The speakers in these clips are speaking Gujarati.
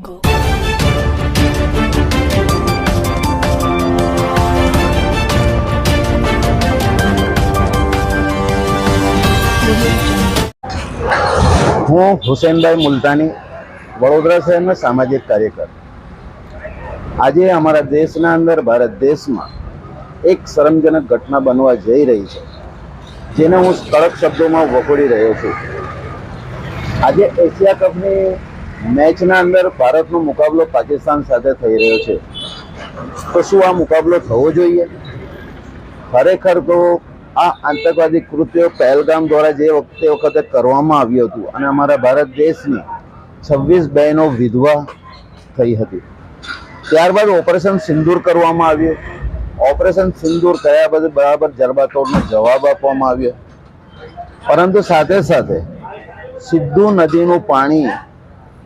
Go. હું હુસેનભાઈ મુલતાની વડોદરા શહેરનો સામાજિક કાર્યકર આજે અમારા દેશના અંદર ભારત દેશમાં એક શરમજનક ઘટના બનવા જઈ રહી છે, જેને હું કડક શબ્દોમાં વખોડી રહ્યો છું આજે એશિયા કપની મેચના અંદર ભારતનો મુકાબલો પાકિસ્તાન સાથે થઈ રહ્યો છે. તો શું આ મુકાબલો થવો જોઈએ? ખરેખર તો આ આતંકવાદી કૃત્યો પહેલગામ દ્વારા જે વખતે વખતે કરવામાં આવ્યું હતું અને અમારા ભારત દેશની છવ્વીસ બહેનો વિધવા થઈ હતી. ત્યારબાદ ઓપરેશન સિંદૂર કરવામાં આવ્યું. ઓપરેશન સિંદૂર કર્યા બાદ બરાબર જરબાતોડનો જવાબ આપવામાં આવ્યો. પરંતુ સાથે સાથે સિદ્ધુ નદીનું પાણી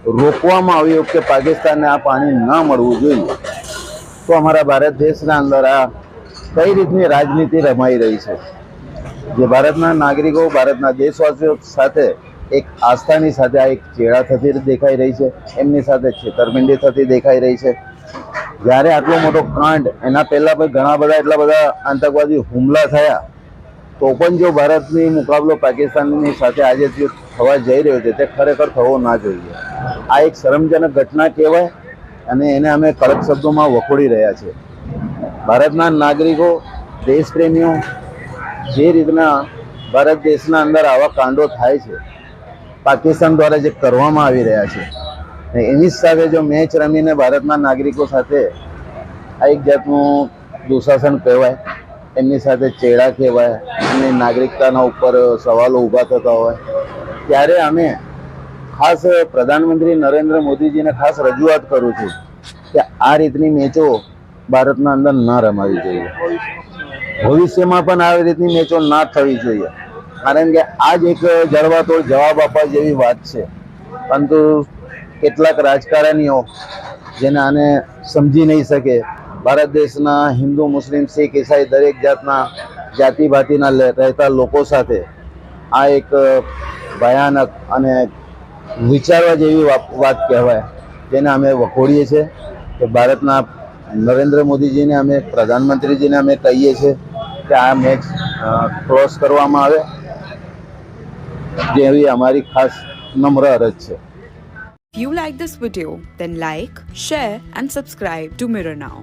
રોકવામાં આવ્યું કે પાકિસ્તાનને આ પાણી ન મળવું જોઈએ. તો અમારા ભારત દેશના અંદર આ કઈ રીતની રાજનીતિ રમાઈ રહી છે? જે ભારતના નાગરિકો, ભારતના દેશવાસીઓ સાથે એક આસ્થાની સાથે આ એક ચેડા થતી દેખાઈ રહી છે. એમની સાથે છેતરપિંડી થતી દેખાઈ રહી છે. જ્યારે આટલો મોટો કાંડ, એના પહેલાં પણ ઘણા બધા એટલા બધા આતંકવાદી હુમલા થયા, તો પણ જો ભારતની મુકાબલો પાકિસ્તાનની સાથે આજે જે થવા જઈ રહ્યો છે, તે ખરેખર થવો ના જોઈએ. આ એક શરમજનક ઘટના કહેવાય અને એને અમે કડક શબ્દોમાં વખોડી રહ્યા છીએ. ભારતના નાગરિકો, દેશપ્રેમીઓ જે રીતના ભારત દેશના અંદર આવા કાંડો થાય છે, પાકિસ્તાન દ્વારા જે કરવામાં આવી રહ્યા છે એની સાથે જો મેચ રમીને ભારતના નાગરિકો સાથે આ એક જાતનું દુશાસન કહેવાય, એમની સાથે ચેડા કહેવાય, એમની નાગરિકતાના ઉપર સવાલો ઊભા થતા હોય, ત્યારે અમે ખાસ પ્રધાનમંત્રી નરેન્દ્ર મોદીજીને ખાસ રજૂઆત કરું છું કે આ રીતની મેચો ભારતના અંદર ન રમાવી જોઈએ. ભવિષ્યમાં પણ આવી રીતની મેચો ના થવી જોઈએ. કારણ કે આ જ એક જળવાતોડ જવાબ આપવા જેવી વાત છે. પરંતુ કેટલાક રાજકારણીઓ જેને આને સમજી નહીં શકે, ભારત દેશના હિન્દુ, મુસ્લિમ, શીખ, ઈસાઈ દરેક જાતના જાતિ ભાતિના રહેતા લોકો સાથે આ એક ભયાનક અને વિચારવા જેવી વાત કહેવાય. જેને અમે વખોડીએ છીએ. કે ભારતના નરેન્દ્ર મોદીજીને અમે પ્રધાનમંત્રીજીને અમે કહીએ છીએ કે આ મેચ ક્રોસ કરવામાં આવે. જેવી અમારી ખાસ નમ્ર અરજ છે. If you like this video, then like, share, and subscribe to Mirror Now.